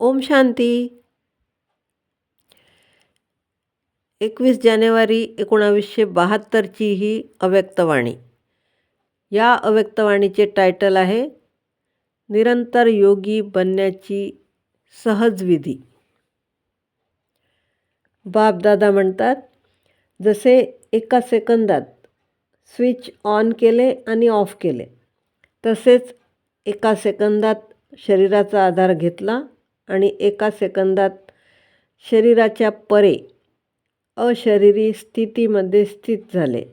ओम शांती. एकवीस जानेवारी एकोणावीसशे बहात्तरची ही अव्यक्तवाणी. या अव्यक्तवाणीचे टायटल आहे निरंतर योगी बनण्याची सहज विधी. बापदादा म्हणतात जसे एका सेकंदात स्विच ऑन केले आणि ऑफ केले तसेच एका सेकंदात शरीराचा आधार घेतला आणि एका सेकंदात शरीराच्या परे अशरीरी स्थितीमध्ये स्थित झाले.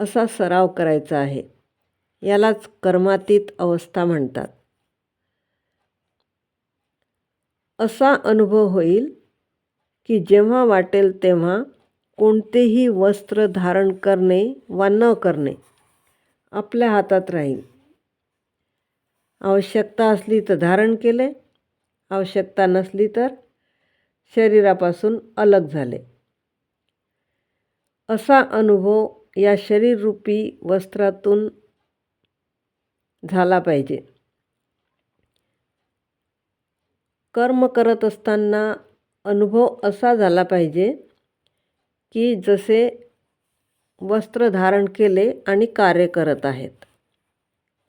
असा सराव करायचा आहे. यालाच कर्मातीत अवस्था म्हणतात. असा अनुभव होईल की जेव्हा वाटेल तेव्हा कोणतेही वस्त्र धारण करणे वा न करणे आपल्या हातात राहील. आवश्यकता असली तर धारण केले आवश्यकता नसली तर शरीरापासून अलग झाले. असा अनुभव या शरीररूपी वस्त्रातून झाला पाहिजे. कर्म करत असताना अनुभव असा झाला पाहिजे की जसे वस्त्र धारण केले आणि कार्य करत आहेत.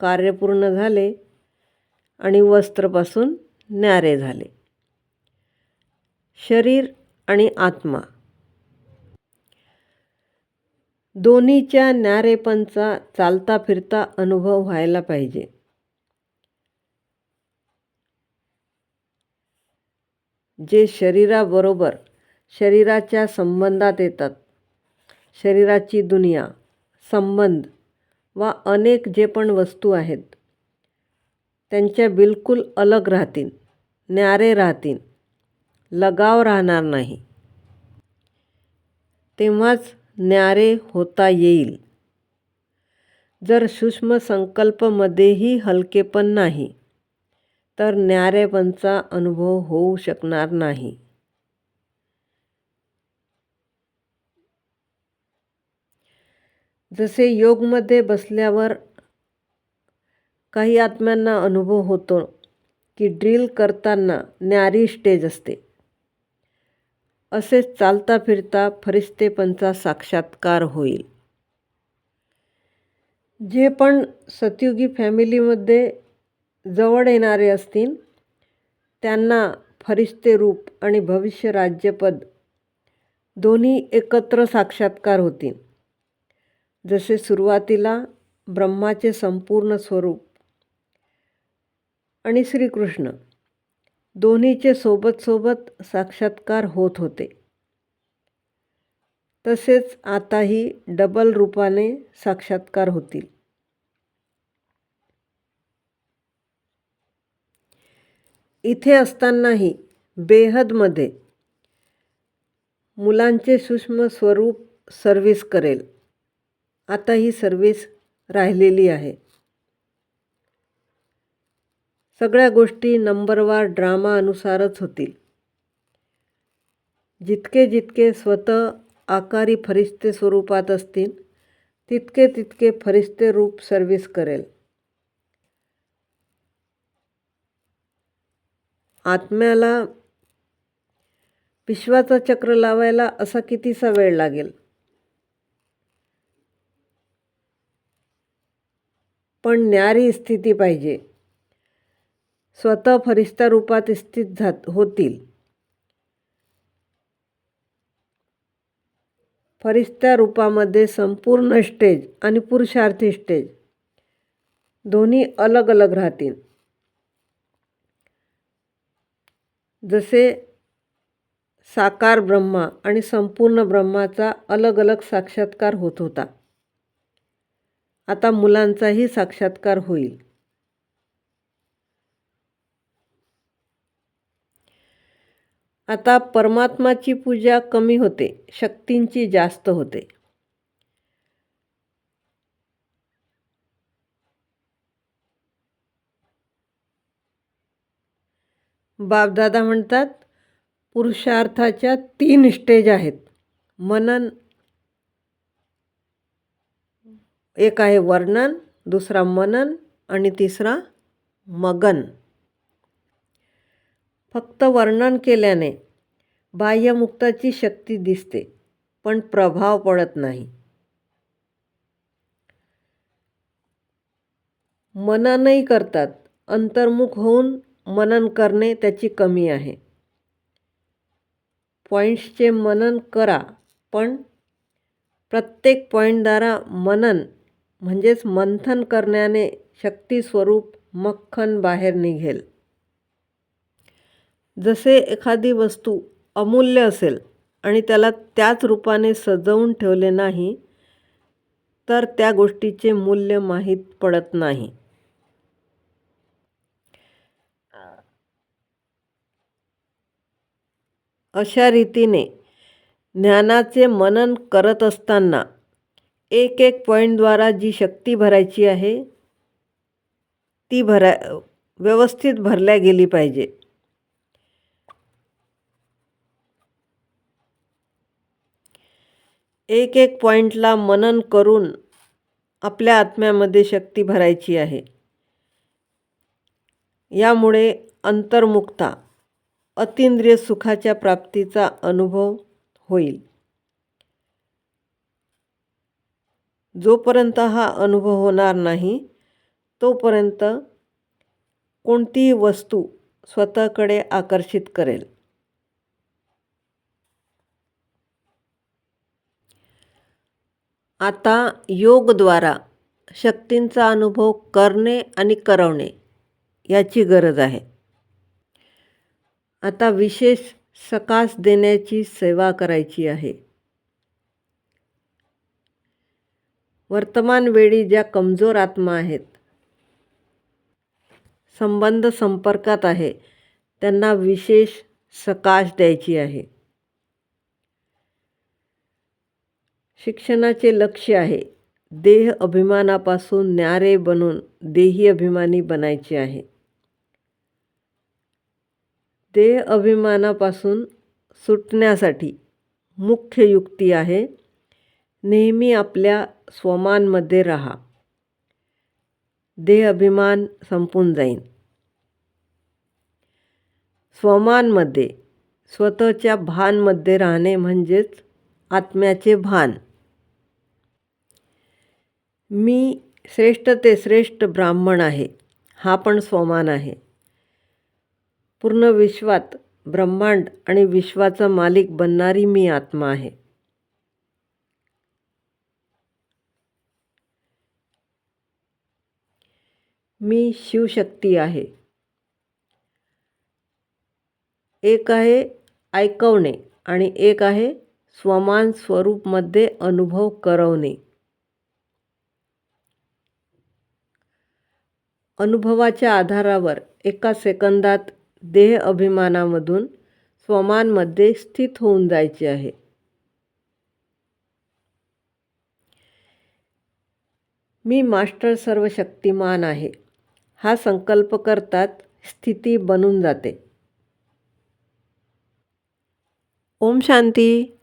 कार्य पूर्ण झाले आणि वस्त्रपासून न्यारे झाले. शरीर आणि आत्मा. दोन्हीच्या न्यारेपणचा चालता फिरता अनुभव व्हायला पाहिजे. जे शरीराबरोबर शरीराच्या संबंधात येतात शरीराची दुनिया संबंध वा अनेक जे पण वस्तू आहेत त्यांच्या बिलकुल अलग राहतील न्यारे राहतील लगाव राहणार नाही. तेव्हाच न्यारे होता येईल. जर सूक्ष्म संकल्पमध्येही हलकेपण नाही तर न्यारेपणचा अनुभव होऊ शकणार नाही. जसे योगमध्ये बसल्यावर काही आत्म्यांना अनुभव होतो की ड्रिल करताना न्यारी स्टेज असते. असेच चालता फिरता फरिस्तेपणचा साक्षात्कार होईल. जे पण सतयुगी फॅमिलीमध्ये जवळ येणारे असतील त्यांना फरिश्ते रूप आणि भविष्य राज्यपद दोन्ही एकत्र साक्षात्कार होतील. जसे सुरुवातीला ब्रह्माचे संपूर्ण स्वरूप आणि श्रीकृष्ण दोन्हीचे सोबत सोबत साक्षात्कार होत होते. तसेच आताही डबल रूपाने साक्षात्कार होतील. इथे असतानाही बेहदमध्ये मुलांचे सूक्ष्म स्वरूप सर्व्हिस करेल. आता ही सर्व्हिस राहिलेली आहे. सगळ्या गोष्टी नंबरवार ड्रामानुसारच होतील. जितके जितके स्वतः आकारी फरिश्ते स्वरूपात असतील तितके तितके फरिश्ते रूप सर्विस करेल. आत्म्याला विश्वाचा चक्र लावायला असा कितीसा वेळ लागेल? पण न्यारी स्थिती पाहिजे. स्वतः फरिस्ता रूपात स्थित जात होतील. फरिस्त्या रूपामध्ये संपूर्ण स्टेज आणि पुरुषार्थी स्टेज दोन्ही अलग अलग राहतील. जसे साकार ब्रह्मा आणि संपूर्ण ब्रह्माचा अलग अलग साक्षात्कार होत होता. आता मुलांचाही साक्षात्कार होईल. आता परमात्माची पूजा कमी होते शक्तींची जास्त होते. बापदादा म्हणतात पुरुषार्थाच्या तीन स्टेज आहेत. मनन एक आहे वर्णन दुसरा मनन आणि तिसरा मगन. फक्त वर्णन केल्याने बाह्यमुक्ताची शक्ती दिसते पण प्रभाव पडत नाही. मननही करतात. अंतर्मुख होऊन मनन करणे त्याची कमी आहे. पॉईंट्सचे मनन करा पण प्रत्येक पॉईंटद्वारा मनन म्हणजेच मंथन करण्याने शक्ती स्वरूप मक्खन बाहेर निघेल. जसे एखादी वस्तू अमूल्य असेल आणि त्याला त्याच रूपाने सजवून ठेवले नाही तर त्या गोष्टीचे मूल्य माहीत पडत नाही. अशा रीतीने ज्ञानाचे मनन करत असताना एक एक पॉईंटद्वारा जी शक्ती भरायची आहे ती भरा व्यवस्थित भरल्या गेली पाहिजे. एक एक पॉईंटला मनन करून आपल्या आत्म्यामध्ये शक्ती भरायची आहे. यामुळे अंतर्मुक्ता अतिंद्रिय सुखाच्या प्राप्तीचा अनुभव होईल. जोपर्यंत हा अनुभव होणार नाही तोपर्यंत कोणतीही वस्तू स्वतःकडे आकर्षित करेल. आता योगद्वारा शक्तींचा अनुभव करणे आणि करवणे याची गरज आहे. आता विशेष सकास देण्याची सेवा करायची आहे. वर्तमान वेळी ज्या कमजोर आत्मा आहेत संबंध संपर्कात आहे त्यांना विशेष सकाश द्यायची आहे. शिक्षणाचे लक्ष आहे. देह अभिमानापासून न्यारे बनून देही अभिमानी बनायचे आहे. देह अभिमानापासून सुटण्यासाठी मुख्य युक्ती आहे नेहमी आपल्या स्वमानमध्ये राहा. देह अभिमान संपून जाईन. स्वमानमध्ये स्वतःच्या भानमध्ये राहणे म्हणजेच आत्म्याचे भान. मी श्रेष्ठ ते श्रेष्ठ ब्राह्मण आहे हा पण स्वमान आहे. पूर्ण विश्वात ब्रह्मांड आणि विश्वाचा मालिक बनणारी मी आत्मा आहे. मी शिवशक्ती आहे. एक आहे ऐकवणे आणि एक आहे स्वमान स्वरूपमध्ये अनुभव करवणे. अनुभवाच्या आधारावर एका सेकंदात देह अभिमानामधून स्वमानमध्ये स्थित होऊन जायचे आहे. मी मास्टर सर्व शक्तिमान आहे. हा संकल्प करतात स्थिती बनून जाते. ओम शांती.